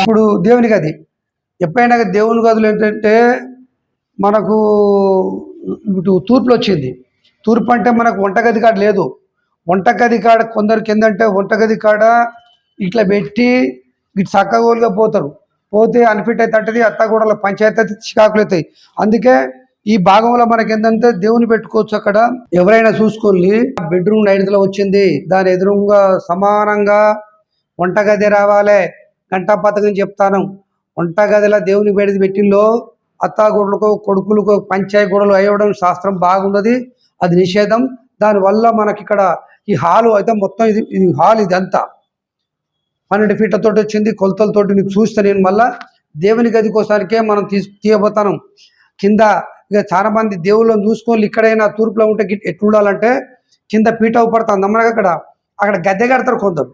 ఇప్పుడు దేవుని గది. ఎప్పుడైనా దేవుని గదులు ఏంటంటే మనకు ఇటు తూర్పులో వచ్చింది. తూర్పు అంటే మనకు వంటగది కాడ లేదు. వంటగది కాడ కొందరికి ఏంటంటే వంటగది కాడ ఇట్లా పెట్టి ఇటు చక్కగోలుగా పోతారు. పోతే అన్ఫిట్ అయితే అంటది అత్తగూడల పంచాయతీ అయితే చికాకులు అవుతాయి అందుకే ఈ భాగంలో మనకి ఏంటంటే దేవుని పెట్టుకోవచ్చు అక్కడ. ఎవరైనా చూసుకోండి. బెడ్రూమ్ ఐదులో వచ్చింది. దాని ఎదురుగా సమానంగా వంటగది రావాలి. గంటా పథకం చెప్తాను. వంటగదిలో దేవుని బెడిది పెట్టిల్లో అత్తాగూడలకు కొడుకులకు పంచాయతీ గూడలు అయ్యడం శాస్త్రం బాగున్నది అది నిషేధం. దానివల్ల మనకి ఇక్కడ ఈ హాలు అయితే మొత్తం ఇది ఇది హాల్ ఇది అంతా పన్నెండు ఫీట్లతోటి వచ్చింది కొలతలతోటి నీకు చూస్తే నేను మళ్ళా. దేవుని గదికోసానికే మనం తీసు తీయబోతాను కింద ఇక చాలా మంది దేవుళ్ళని చూసుకొని ఇక్కడైనా తూర్పులో ఉంటే గిట్- కింద పీట పడుతుంది మనకు అక్కడ అక్కడ గద్దె కడతారు కొందరు.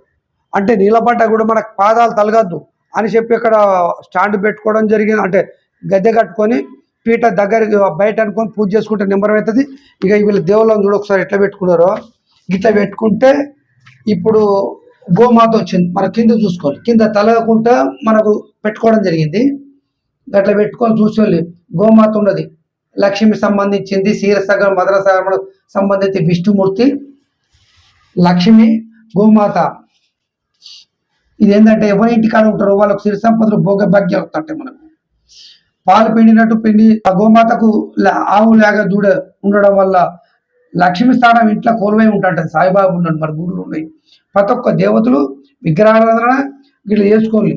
అంటే నీళ్ళబడ్డ కూడా మనకు పాదాలు తలగద్దు అని చెప్పి అక్కడ స్టాండ్ పెట్టుకోవడం జరిగింది. అంటే గద్దె కట్టుకొని పీట దగ్గర బయట అనుకొని పూజ చేసుకుంటే నెంబర్ అవుతుంది ఇక వీళ్ళు దేవుళ్ళని చూడ ఒకసారి ఎట్లా పెట్టుకున్నారో. ఇట్లా పెట్టుకుంటే ఇప్పుడు గోమాత వచ్చింది. మన కింద చూసుకోవాలి. కింద తలగకుండా మనకు పెట్టుకోవడం జరిగింది. అట్లా పెట్టుకొని చూసుకోవాలి. గోమాత ఉన్నది. లక్ష్మి సంబంధించింది క్షీరసాగర్ మదరసాగర్ సంబంధించి విష్ణుమూర్తి లక్ష్మి గోమాత. ఇది ఏంటంటే ఎవరి ఇంటికాడ ఉంటారో వాళ్ళకు సిరి సంపదలు భోగ భాగ్యాలు వస్తుంటాయి మనకు. పాలు పిండినట్టు పిండి ఆ గోమాతకు ఆవు లేక దూడ ఉండడం వల్ల లక్ష్మి స్థానం ఇంట్లో కోల్వై ఉంటాడు. సాయిబాబు ఉన్నాడు మరి గురువులు ఉన్నాయి. ప్రతి ఒక్క దేవతలు విగ్రహారాధన వీళ్ళు చేసుకోవాలి.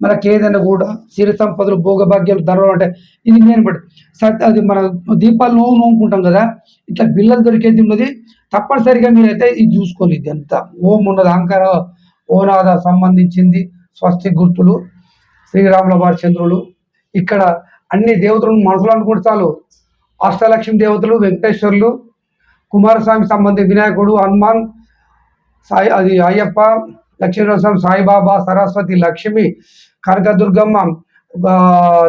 మనకి ఏదైనా కూడా సిరి సంపదలు భోగభాగ్యాలు ధరలు అంటే ఇది నేను బట్టి సత్ అది మన దీపాలు నోవు నోముకుంటాం కదా ఇట్లా బిల్లలు దొరికేది ఉన్నది తప్పనిసరిగా మీరైతే ఇది చూసుకోవాలి. ఇది అంతా ఓం ఉన్నది అహంకార ఓనాద సంబంధించింది స్వస్తి గుర్తులు శ్రీరాముల వారి చంద్రులు. ఇక్కడ అన్ని దేవతలను మనసులో అనుకుంటే చాలు. అష్టలక్ష్మి దేవతలు వెంకటేశ్వరులు కుమారస్వామి సంబంధించి వినాయకుడు హనుమాన్ సాయి అది అయ్యప్ప లక్ష్మీనరసింహ సాయిబాబా సరస్వతి లక్ష్మి కనకదుర్గమ్మ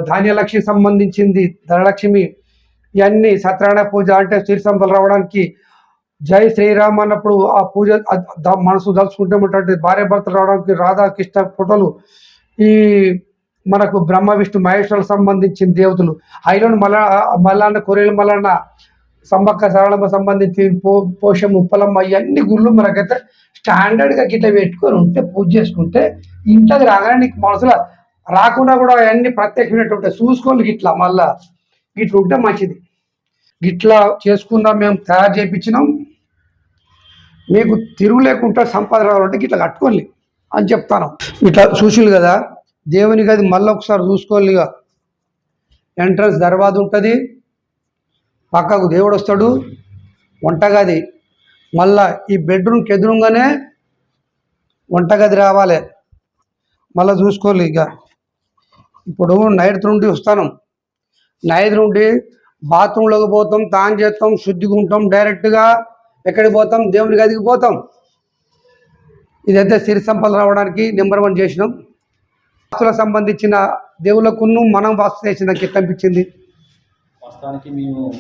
ధాన్యలక్ష్మి సంబంధించింది ధనలక్ష్మి ఇవన్నీ సత్యనారాయణ పూజ అంటే శ్రీసంపలు రావడానికి జై శ్రీరామ్ అన్నప్పుడు ఆ పూజ మనసు దలుచుకుంటే ఉన్నటువంటి భార్య భర్తలు రావడానికి రాధాకృష్ణ ఫోటోలు ఈ మనకు బ్రహ్మ విష్ణు మహేశ్వరులకు సంబంధించిన దేవతలు. ఐలోని మల మల్లన్న కొరేలు మల్లన్న సంబక్క సరళమ్మ సంబంధించి పో పోషం ఉప్పలమ్మ ఇవన్నీ గుళ్ళు మనకైతే స్టాండర్డ్గా గిట్ల పెట్టుకొని ఉంటే పూజ చేసుకుంటే ఇంట్లోకి రాగానే నీకు మనసులో రాకుండా కూడా అవన్నీ ప్రత్యేకమైనట్టు ఉంటాయి. చూసుకోవాలి గిట్లా మళ్ళా. గిట్ల ఉంటే మంచిది. గిట్లా చేసుకుందాం మేము తయారు చేయించినాం. మీకు తిరుగు లేకుండా సంపద రావాలంటే గిట్లా కట్టుకోండి అని చెప్తాను. ఇట్లా చూసిలు కదా దేవునికి అది మళ్ళీ ఒకసారి చూసుకోవాలి ఇక. ఎంట్రన్స్ దర్వాజ ఉంటుంది. పక్కకు దేవుడు వస్తాడు వంటగది. మళ్ళా ఈ బెడ్రూమ్కి ఎదురుగానే వంటగది రావాలి. మళ్ళీ చూసుకోవాలి ఇక. ఇప్పుడు నైట్ నుండి వస్తాను. నైట్ నుండి బాత్రూంలోకి పోతాం తాను చేస్తాం శుద్ధిగా ఉంటాం డైరెక్ట్గా ఎక్కడికి పోతాం? దేవుని గదికి పోతాం. ఇదైతే సిరి సంపదలు రావడానికి నెంబర్ వన్ చేసినాం. వాస్తులకు సంబంధించిన దేవుళ్ళకును మనం వాస్తు చేసిన నాకు వాస్తవానికి మేము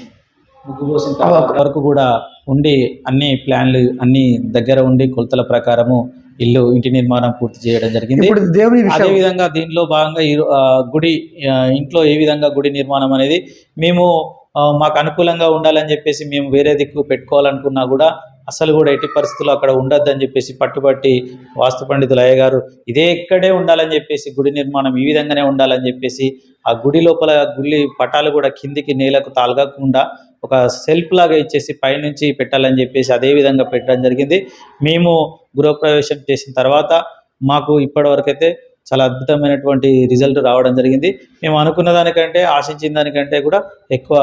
ముగ్గు పోసిన తర్వాత వరకు కూడా ఉండి అన్ని ప్లాన్లు అన్ని దగ్గర ఉండి కొలతల ప్రకారము ఇల్లు ఇంటి నిర్మాణం పూర్తి చేయడం జరిగింది. దేవుని అదే విధంగా దీనిలో భాగంగా ఈ గుడి ఇంట్లో ఏ విధంగా గుడి నిర్మాణం అనేది మేము మాకు అనుకూలంగా ఉండాలని చెప్పేసి మేము వేరే దిక్కు పెట్టుకోవాలనుకున్నా కూడా అసలు కూడా ఎట్టి పరిస్థితుల్లో అక్కడ ఉండొద్దని చెప్పేసి పట్టుబట్టి వాస్తు పండితులు అయ్యగారు ఇదే ఇక్కడే ఉండాలని చెప్పేసి గుడి నిర్మాణం ఈ విధంగానే ఉండాలని చెప్పేసి ఆ గుడి లోపల గుడి పటాలు కూడా కిందికి నేలకు తాలగకుండా ఒక సెల్ఫ్ లాగా ఇచ్చేసి పైనుంచి పెట్టాలని చెప్పేసి అదే విధంగా పెట్టడం జరిగింది. మేము గృహప్రవేశం చేసిన తర్వాత మాకు ఇప్పటివరకైతే చాలా అద్భుతమైనటువంటి రిజల్ట్ రావడం జరిగింది. మేము అనుకున్న దానికంటే ఆశించిన దానికంటే కూడా ఎక్కువ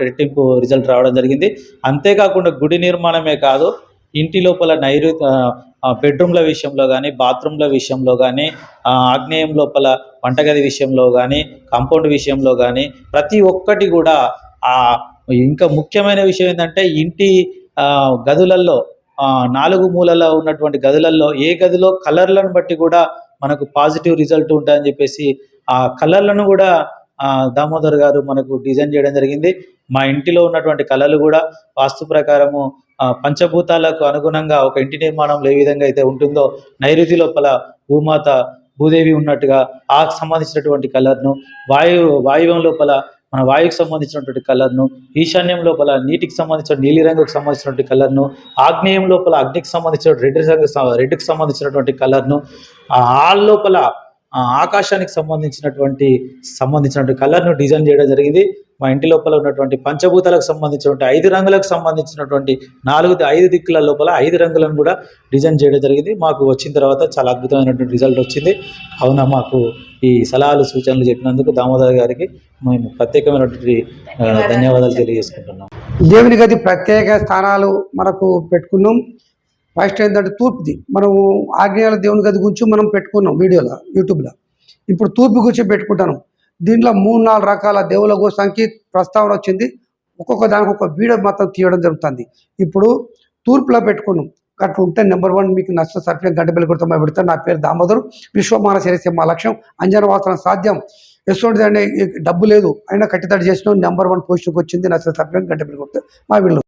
రెట్టింపు రిజల్ట్ రావడం జరిగింది. అంతేకాకుండా గుడి నిర్మాణమే కాదు ఇంటి లోపల నైరు బెడ్రూమ్ల విషయంలో కానీ బాత్రూమ్ల విషయంలో కానీ ఆగ్నేయం లోపల వంటగది విషయంలో కానీ కాంపౌండ్ విషయంలో కానీ ప్రతి ఒక్కటి కూడా ఇంకా ముఖ్యమైన విషయం ఏంటంటే ఇంటి గదులలో గదులల్లో నాలుగు మూలలో ఉన్నటువంటి గదులల్లో ఏ గదిలో కలర్లను బట్టి కూడా మనకు పాజిటివ్ రిజల్ట్ ఉంటుందని చెప్పేసి ఆ కలర్లను కూడా దామోదర్ గారు మనకు డిజైన్ చేయడం జరిగింది. మా ఇంటిలో ఉన్నటువంటి కళలు కూడా వాస్తు ప్రకారము పంచభూతాలకు అనుగుణంగా ఒక ఇంటి నిర్మాణంలో ఏ విధంగా అయితే ఉంటుందో నైరుతి లోపల భూమాత భూదేవి ఉన్నట్టుగా ఆకు సంబంధించినటువంటి కలర్ను వాయు వాయువ్యం లోపల మన వాయువుకి సంబంధించినటువంటి కలర్ను ఈశాన్యం లోపల నీటికి సంబంధించిన నీలి రంగుకు సంబంధించినటువంటి కలర్ను ఆగ్నేయం లోపల అగ్నికి సంబంధించిన రెడ్ రంగు రెడ్కి సంబంధించినటువంటి కలర్ను ఆ ఆల్ లోపల ఆకాశానికి సంబంధించినటువంటి సంబంధించినటువంటి కలర్ను డిజైన్ చేయడం జరిగింది. మా ఇంటి లోపల ఉన్నటువంటి పంచభూతాలకు సంబంధించినటువంటి ఐదు రంగులకు సంబంధించినటువంటి నాలుగు ఐదు దిక్కుల లోపల ఐదు రంగులను కూడా డిజైన్ చేయడం జరిగింది. మాకు వచ్చిన తర్వాత చాలా అద్భుతమైనటువంటి రిజల్ట్ వచ్చింది. కావున మాకు? ఈ సలహాలు సూచనలు చెప్పినందుకు దామోదర్ గారికి మేము ప్రత్యేకమైనటువంటి ధన్యవాదాలు తెలియజేసుకుంటున్నాం. దేవుని గది ప్రత్యేక స్థానాలు మనకు పెట్టుకున్నాం. ఫస్ట్ ఏంటంటే తూర్పుది. మనం ఆగ్నేయాల దేవుని గది గురించి మనం పెట్టుకున్నాం వీడియోలో యూట్యూబ్లో. ఇప్పుడు తూర్పు గురించి పెట్టుకుంటాను. దీంట్లో మూడు నాలుగు రకాల దేవుల కోసానికి ప్రస్తావన వచ్చింది. ఒక్కొక్క దానికి ఒక వీడియో మాత్రం తీయడం జరుగుతుంది. ఇప్పుడు తూర్పులో పెట్టుకున్నాం. అట్లా ఉంటే నెంబర్ వన్ మీకు నష్ట సర్ఫింగ్ గంట కొడుతూ పెడతాను నా పేరు దామోదరు. విశ్వమాన శరీరం మా లక్ష్యం. అంజనవాసన సాధ్యం. సాధ్యం అంటే డబ్బు లేదు. అయినా కట్టితడి చేసిన. నెంబర్ వన్ పొజిషన్కి వచ్చింది నష్ట సర్ఫింగ్ గంట బిల్లు మా వీళ్ళు